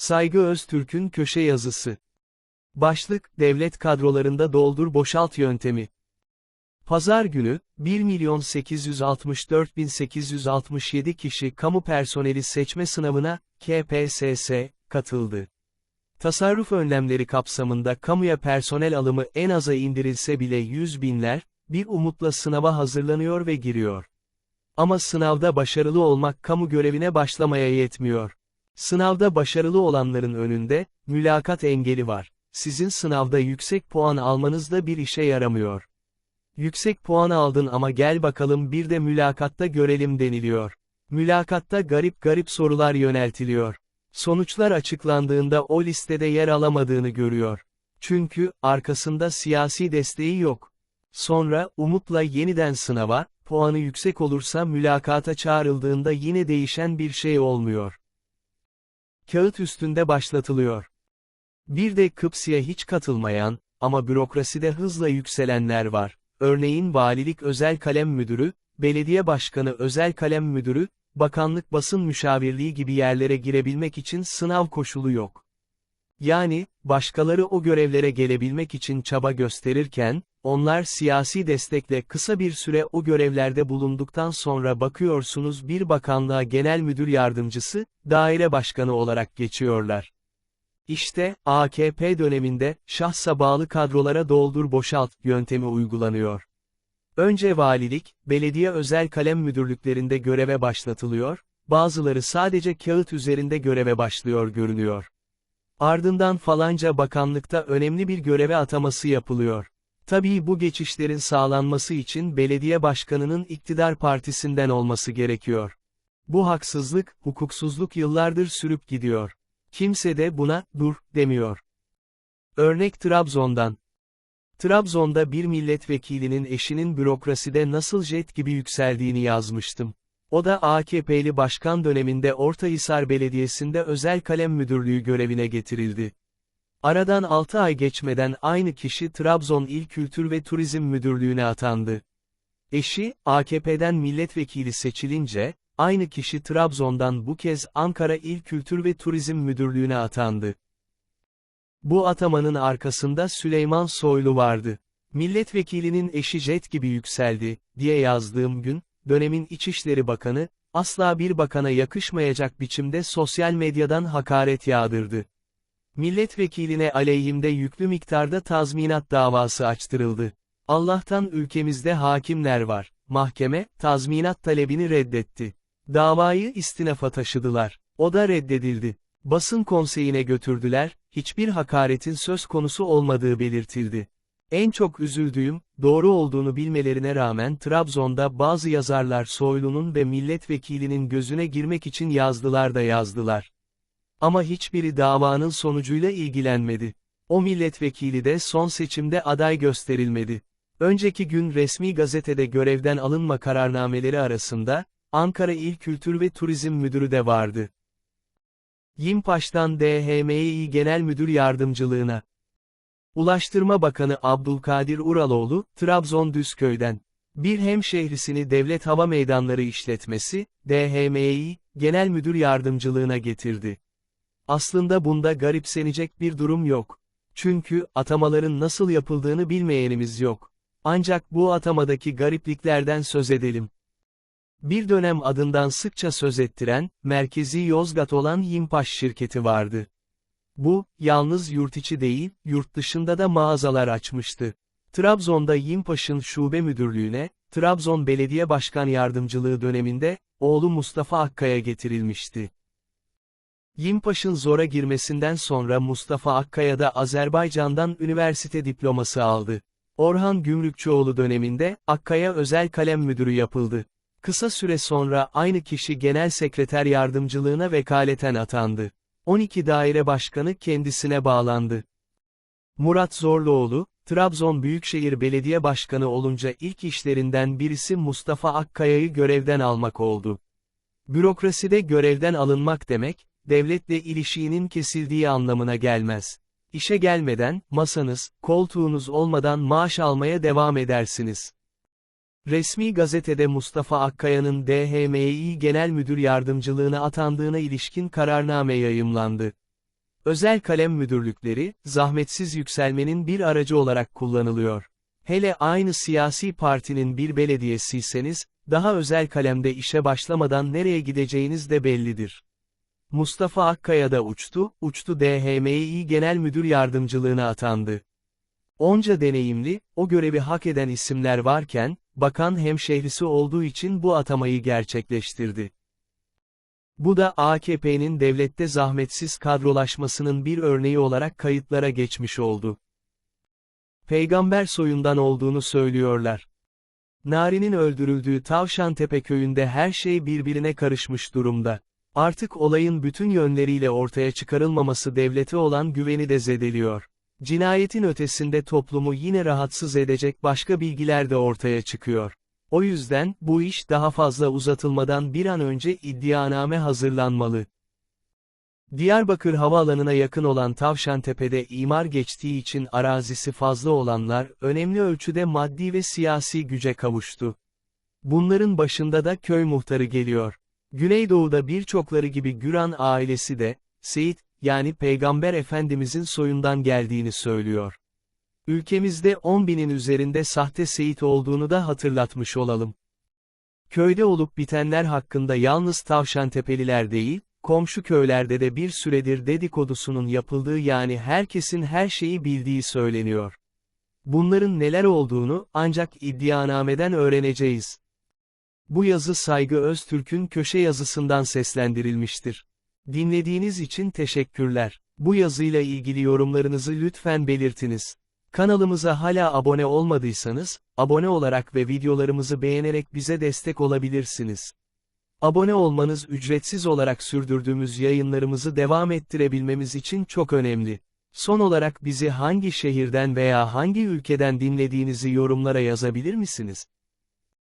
Saygı Öztürk'ün köşe yazısı. Başlık, devlet kadrolarında doldur boşalt yöntemi. Pazar günü, 1.864.867 kişi kamu personeli seçme sınavına, KPSS, katıldı. Tasarruf önlemleri kapsamında kamuya personel alımı en aza indirilse bile yüz binler, bir umutla sınava hazırlanıyor ve giriyor. Ama sınavda başarılı olmak kamu görevine başlamaya yetmiyor. Sınavda başarılı olanların önünde, mülakat engeli var. Sizin sınavda yüksek puan almanız da bir işe yaramıyor. Yüksek puan aldın ama gel bakalım bir de mülakatta görelim deniliyor. Mülakatta garip garip sorular yöneltiliyor. Sonuçlar açıklandığında o listede yer alamadığını görüyor. Çünkü, arkasında siyasi desteği yok. Sonra, umutla yeniden sınava, puanı yüksek olursa mülakata çağrıldığında yine değişen bir şey olmuyor. Kağıt üstünde başlatılıyor. Bir de Kıpsi'ye hiç katılmayan, ama bürokraside hızla yükselenler var. Örneğin valilik özel kalem müdürü, belediye başkanı özel kalem müdürü, bakanlık basın müşavirliği gibi yerlere girebilmek için sınav koşulu yok. Yani, başkaları o görevlere gelebilmek için çaba gösterirken, onlar siyasi destekle kısa bir süre o görevlerde bulunduktan sonra bakıyorsunuz bir bakanlığa genel müdür yardımcısı, daire başkanı olarak geçiyorlar. İşte, AKP döneminde, şahsa bağlı kadrolara doldur boşalt yöntemi uygulanıyor. Önce valilik, belediye özel kalem müdürlüklerinde göreve başlatılıyor, bazıları sadece kağıt üzerinde göreve başlıyor görünüyor. Ardından falanca bakanlıkta önemli bir göreve ataması yapılıyor. Tabii bu geçişlerin sağlanması için belediye başkanının iktidar partisinden olması gerekiyor. Bu haksızlık, hukuksuzluk yıllardır sürüp gidiyor. Kimse de buna, dur, demiyor. Örnek Trabzon'dan. Trabzon'da bir milletvekilinin eşinin bürokraside nasıl jet gibi yükseldiğini yazmıştım. O da AKP'li başkan döneminde Ortahisar Belediyesi'nde özel kalem müdürlüğü görevine getirildi. Aradan 6 ay geçmeden aynı kişi Trabzon İl Kültür ve Turizm Müdürlüğü'ne atandı. Eşi, AKP'den milletvekili seçilince, aynı kişi Trabzon'dan bu kez Ankara İl Kültür ve Turizm Müdürlüğü'ne atandı. Bu atamanın arkasında Süleyman Soylu vardı. Milletvekilinin eşi jet gibi yükseldi, diye yazdığım gün, dönemin İçişleri Bakanı, asla bir bakana yakışmayacak biçimde sosyal medyadan hakaret yağdırdı. Milletvekiline aleyhimde yüklü miktarda tazminat davası açtırıldı. Allah'tan ülkemizde hakimler var. Mahkeme, tazminat talebini reddetti. Davayı istinafa taşıdılar. O da reddedildi. Basın konseyine götürdüler, hiçbir hakaretin söz konusu olmadığı belirtildi. En çok üzüldüğüm, doğru olduğunu bilmelerine rağmen Trabzon'da bazı yazarlar Soylu'nun ve milletvekilinin gözüne girmek için yazdılar da yazdılar. Ama hiçbiri davanın sonucuyla ilgilenmedi. O milletvekili de son seçimde aday gösterilmedi. Önceki gün resmi gazetede görevden alınma kararnameleri arasında, Ankara İl Kültür ve Turizm Müdürü de vardı. Yimpaş'tan DHMİ Genel Müdür Yardımcılığına. Ulaştırma Bakanı Abdülkadir Uraloğlu, Trabzon Düzköy'den. Bir hemşehrisini Devlet Hava Meydanları İşletmesi, DHMİ, Genel Müdür Yardımcılığına getirdi. Aslında bunda garipsenecek bir durum yok. Çünkü, atamaların nasıl yapıldığını bilmeyenimiz yok. Ancak bu atamadaki garipliklerden söz edelim. Bir dönem adından sıkça söz ettiren, merkezi Yozgat olan Yimpaş şirketi vardı. Bu, yalnız yurt içi değil, yurt dışında da mağazalar açmıştı. Trabzon'da Yimpaş'ın şube müdürlüğüne, Trabzon Belediye Başkan Yardımcılığı döneminde, oğlu Mustafa Akkaya getirilmişti. Yimpaş'ın zora girmesinden sonra Mustafa Akkaya da Azerbaycan'dan üniversite diploması aldı. Orhan Gümrükçüoğlu döneminde, Akkaya özel kalem müdürü yapıldı. Kısa süre sonra aynı kişi genel sekreter yardımcılığına vekaleten atandı. 12 daire başkanı kendisine bağlandı. Murat Zorluoğlu, Trabzon Büyükşehir Belediye Başkanı olunca ilk işlerinden birisi Mustafa Akkaya'yı görevden almak oldu. Bürokraside görevden alınmak demek, devletle ilişiğinin kesildiği anlamına gelmez. İşe gelmeden, masanız, koltuğunuz olmadan maaş almaya devam edersiniz. Resmi gazetede Mustafa Akkaya'nın DHMİ Genel Müdür Yardımcılığına atandığına ilişkin kararname yayımlandı. Özel kalem müdürlükleri, zahmetsiz yükselmenin bir aracı olarak kullanılıyor. Hele aynı siyasi partinin bir belediyesiyseniz, daha özel kalemde işe başlamadan nereye gideceğiniz de bellidir. Mustafa Akkaya da uçtu, uçtu DHMİ Genel Müdür Yardımcılığına atandı. Onca deneyimli, o görevi hak eden isimler varken, bakan hemşehrisi olduğu için bu atamayı gerçekleştirdi. Bu da AKP'nin devlette zahmetsiz kadrolaşmasının bir örneği olarak kayıtlara geçmiş oldu. Peygamber soyundan olduğunu söylüyorlar. Nari'nin öldürüldüğü Tavşantepe köyünde her şey birbirine karışmış durumda. Artık olayın bütün yönleriyle ortaya çıkarılmaması devlete olan güveni de zedeliyor. Cinayetin ötesinde toplumu yine rahatsız edecek başka bilgiler de ortaya çıkıyor. O yüzden, bu iş daha fazla uzatılmadan bir an önce iddianame hazırlanmalı. Diyarbakır Havaalanı'na yakın olan Tavşantepe'de imar geçtiği için arazisi fazla olanlar, önemli ölçüde maddi ve siyasi güce kavuştu. Bunların başında da köy muhtarı geliyor. Güneydoğu'da birçokları gibi Güran ailesi de, Seyit, yani Peygamber Efendimizin soyundan geldiğini söylüyor. Ülkemizde 10 binin üzerinde sahte Seyit olduğunu da hatırlatmış olalım. Köyde olup bitenler hakkında yalnız Tavşantepeliler değil, komşu köylerde de bir süredir dedikodusunun yapıldığı yani herkesin her şeyi bildiği söyleniyor. Bunların neler olduğunu ancak iddianameden öğreneceğiz. Bu yazı Saygı Öztürk'ün köşe yazısından seslendirilmiştir. Dinlediğiniz için teşekkürler. Bu yazıyla ilgili yorumlarınızı lütfen belirtiniz. Kanalımıza hala abone olmadıysanız, abone olarak ve videolarımızı beğenerek bize destek olabilirsiniz. Abone olmanız ücretsiz olarak sürdürdüğümüz yayınlarımızı devam ettirebilmemiz için çok önemli. Son olarak bizi hangi şehirden veya hangi ülkeden dinlediğinizi yorumlara yazabilir misiniz?